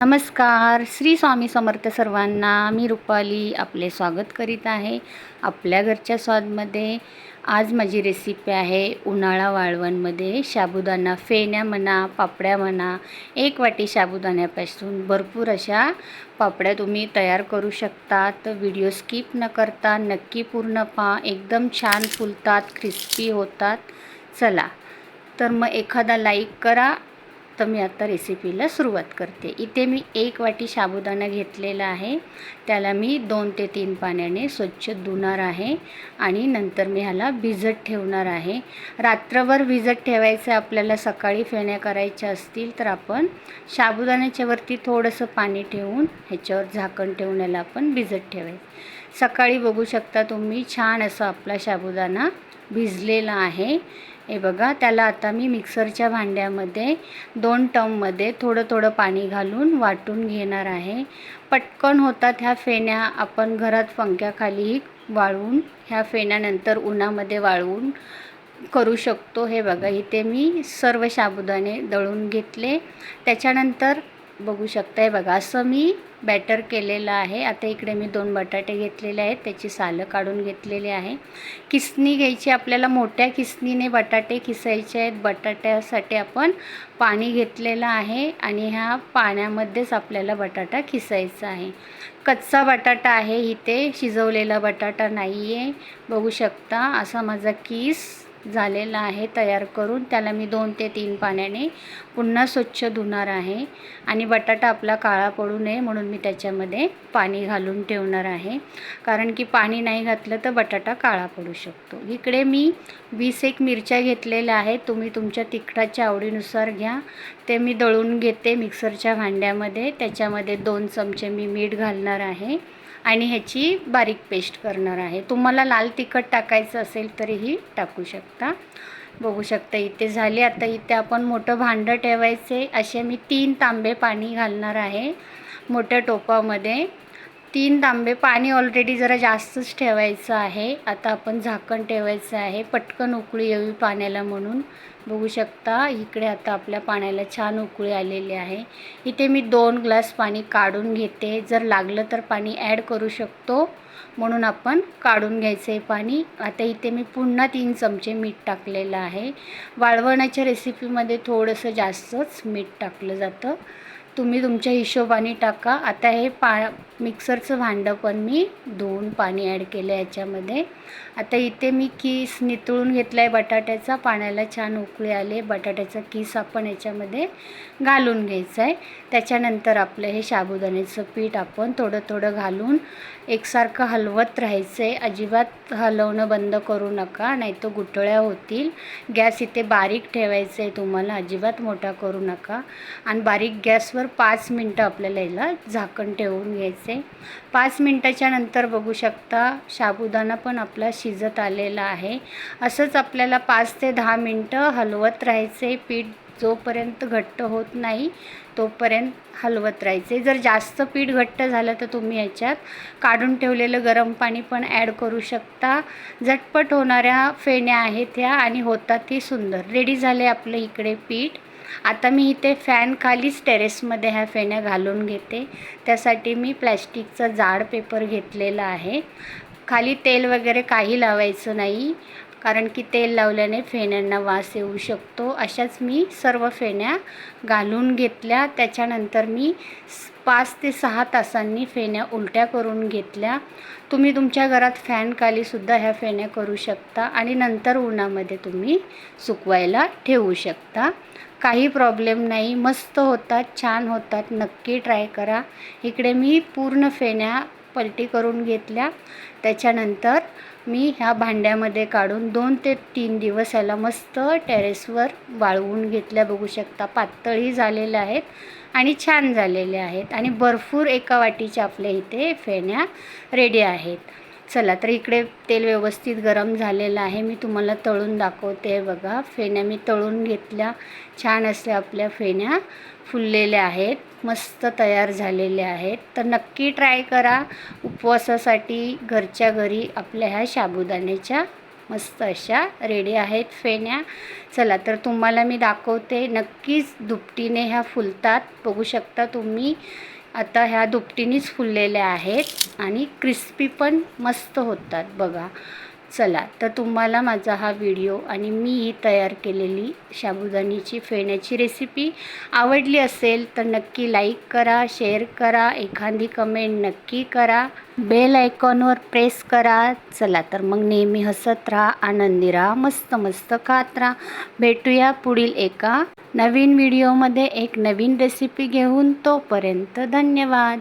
नमस्कार श्री स्वामी समर्थ सर्वांना मी रुपाली आपले स्वागत करीत आहे आपल्या घरच्या स्वादमध्ये. आज माझी रेसिपी आहे उन्हाळा वाळवणमध्ये साबुदाणा फेण्या म्हणा पापड्या म्हणा एक वाटी साबुदाण्यापासून भरपूर अशा पापड्या तुम्ही तयार करू शकता तर व्हिडिओ स्किप न करता नक्की पूर्ण पहा. एकदम छान फुलतात क्रिस्पी होतात. चला तर मग एखादा लाईक करा. तर मी आता रेसिपीला सुरुवात करते. इथे मी एक वाटी साबुदाणा घेतलेला आहे. त्याला मी दोन ते तीन पाण्याने स्वच्छ धुणार आहे आणि नंतर मी ह्याला भिजत ठेवणार आहे. रात्रभर भिजत ठेवायचं आपल्याला सकाळी फेण्या करायच्या असतील तर आपण साबुदाण्याच्यावरती थोडंसं पाणी ठेवून ह्याच्यावर झाकण ठेवून याला आपण भिजत ठेवायचं. सकाळी बघू शकता तुम्ही छान असं आपला साबुदाणा भिजलेला आहे. हे बघा त्याला आता मी मिक्सरच्या भांड्यामध्ये दोन टममध्ये थोडं थोडं पाणी घालून वाटून घेणार आहे. पटकन होतात ह्या फेण्या आपण घरात पंख्याखालीही वाळवून ह्या फेण्यानंतर उन्हामध्ये वाळवून करू शकतो. हे बघा इथे मी सर्व साबुदाणे दळून घेतले. त्याच्यानंतर बघू शकता बघा. असं मी बॅटर केलेलं आहे. आता इकडे मी दोन बटाटे घेतलेले आहेत. त्याची सालं काढून घेतलेली आहे. किसणी घ्यायची आपल्याला मोठ्या किसणीने बटाटे किसायचे आहेत. बटाट्यासाठी आपण पाणी घेतलेलं आहे आणि ह्या पाण्यामध्येच आपल्याला बटाटा किसायचा आहे. कच्चा बटाटा आहे इथे. शिजवलेला बटाटा नाही आहे बघू शकता असा माझा किस. झालेला आहे तयार करून त्याला मी दोन ते तीन पाण्याने पुन्हा स्वच्छ धुणार आहे. आणि बटाटा आपला काळा पडू नये म्हणून मी त्याच्यामध्ये पाणी घालून ठेवणार आहे. कारण की पाणी नाही घातलं तर बटाटा काळा पडू शकतो. इकडे मी वीस एक मिरच्या घेतलेल्या आहेत. तुम्ही तुमच्या तिखटाच्या आवडीनुसार घ्या. ते मी दळून घेते मिक्सरच्या भांड्यामध्ये. त्याच्यामध्ये दोन चमचे मी मीठ घालणार आहे. आणि ह्याची बारीक पेस्ट करणार आहे. तुम्हाला लाल तिखट टाकायचं असेल तरीही टाकू शकता. बघू शकता इथे झाले. आता इथे आपण मोठं भांडं ठेवायचे. असे मी तीन तांबे पाणी घालणार आहे मोठ्या टोपामध्ये. तीन तांबे पाणी ऑलरेडी जरा जास्तच ठेवायचं आहे. आता आपण झाकण ठेवायचं आहे. पटकन उकळी यावी पाण्याला म्हणून. बघू शकता इकडे आता आपल्या पाण्याला छान उकळी आलेली आहे. इथे मी दोन ग्लास पाणी काढून घेते. जर लागलं तर पाणी ॲड करू शकतो. म्हणून आपण काढून घ्यायचं आहे पाणी. आता इथे मी पुन्हा तीन चमचे मीठ टाकलेलं आहे. वाळवणाच्या रेसिपीमध्ये थोडंसं जास्तच मीठ टाकलं जातं. तुम्ही तुमच्या हिशोबाने टाका. आता हे पा मिक्सरचं भांडं पण मी धुवून पाणी ॲड केलं आहे याच्यामध्ये. आता इथे मी किस नितळून घेतला आहे बटाट्याचा. पाण्याला छान उकळी आले बटाट्याचा किस आपण याच्यामध्ये घालून घ्यायचं आहे त्याच्यानंतर आपलं हे साबुदाण्याचं पीठ आपण थोडं थोडं घालून एकसारखं हलवत राहायचं आहे अजिबात हलवणं बंद करू नका नाही तर गुठळ्या होतील. गॅस इथे बारीक ठेवायचं आहे तुम्हाला. अजिबात मोठा करू नका. आणि बारीक गॅसवर पाच मिनटं आपल्याला याला झाकण ठेवून घ्यायचं. आहे पाच मिनटाच्या नंतर बघू शकता साबुदाणा पण आपला शिजत आलेला आहे. असंच आपल्याला पाच ते दहा मिनटं हलवत राहायचे. पीठ जोपर्यंत घट्ट होत नाही तोपर्यंत हलवत राहायचे. जर जास्त पीठ घट्ट झालं तर तुम्ही याच्यात काढून ठेवलेलं गरम पाणी पण ॲड करू शकता. झटपट होणाऱ्या फेण्या आहेत ह्या आणि होतात ती सुंदर. रेडी झाले आपलं इकडे पीठ. आता मी इथे फॅन खालीच टेरेसमध्ये ह्या फेण्या घालून घेते. त्यासाठी मी प्लॅस्टिकचा जाड पेपर घेतलेला आहे. खाली तेल वगैरे काही लावायचं नाही. कारण की तेल लावल्याने फेण्यांना वास येऊ शकतो. अशाच मी सर्व फेण्या घालून घेतल्या. त्याच्यानंतर मी पाच ते सहा तासांनी फेण्या उलट्या करून घेतल्या. तुम्ही तुमच्या घरात फॅनखालीसुद्धा ह्या फेण्या करू शकता आणि नंतर उन्हामध्ये तुम्ही सुकवायला ठेवू शकता. काही प्रॉब्लेम नाही. मस्त होतात छान होतात. नक्की ट्राय करा. इकडे मी पूर्ण फेण्या पलटी करून घेतल्या. त्याच्यानंतर मी ह्या भांड्यामध्ये काढून दोन ते तीन दिवस याला मस्त टेरेसवर वाळवून घेतल्या. बघू शकता पातळी झालेल्या आहेत आणि छान झालेल्या आहेत. आणि भरपूर एका वाटीच्या आपल्या इथे फेण्या रेडी आहेत. चला तर इकडे तेल व्यवस्थित गरम झालेलं आहे. मी तुम्हाला तळून दाखवते बघा. फेण्या मी तळून घेतल्या. छान असल्या आपल्या फेण्या फुललेल्या आहेत. मस्त तयार झालेल्या आहेत. तर नक्की ट्राय करा. उपवासासाठी घरच्या घरी आपल्या ह्या साबुदाण्याच्या मस्त अशा रेडी आहेत फेण्या. चला तर तुम्हाला मी दाखवते. नक्कीच दुपटीने ह्या फुलतात. बघू शकता तुम्ही. आता ह्या दुपटीनेच फुललेल्या आहेत आणि क्रिस्पी पण मस्त होतात बघा. चला तर तुम्हाला माझा हा व्हिडिओ आणि मी ही तयार केलेली शाबुदानीची फेण्याची रेसिपी आवडली असेल तर नक्की लाईक करा शेअर करा एखादी कमेंट नक्की करा. बेल आयकॉनवर प्रेस करा. चला तर मग नेहमी हसत राहा आनंदी राहा मस्त मस्त खात राहा. भेटूया पुढील एका नवीन व्हिडिओमध्ये एक नवीन रेसिपी घेऊन. तोपर्यंत धन्यवाद.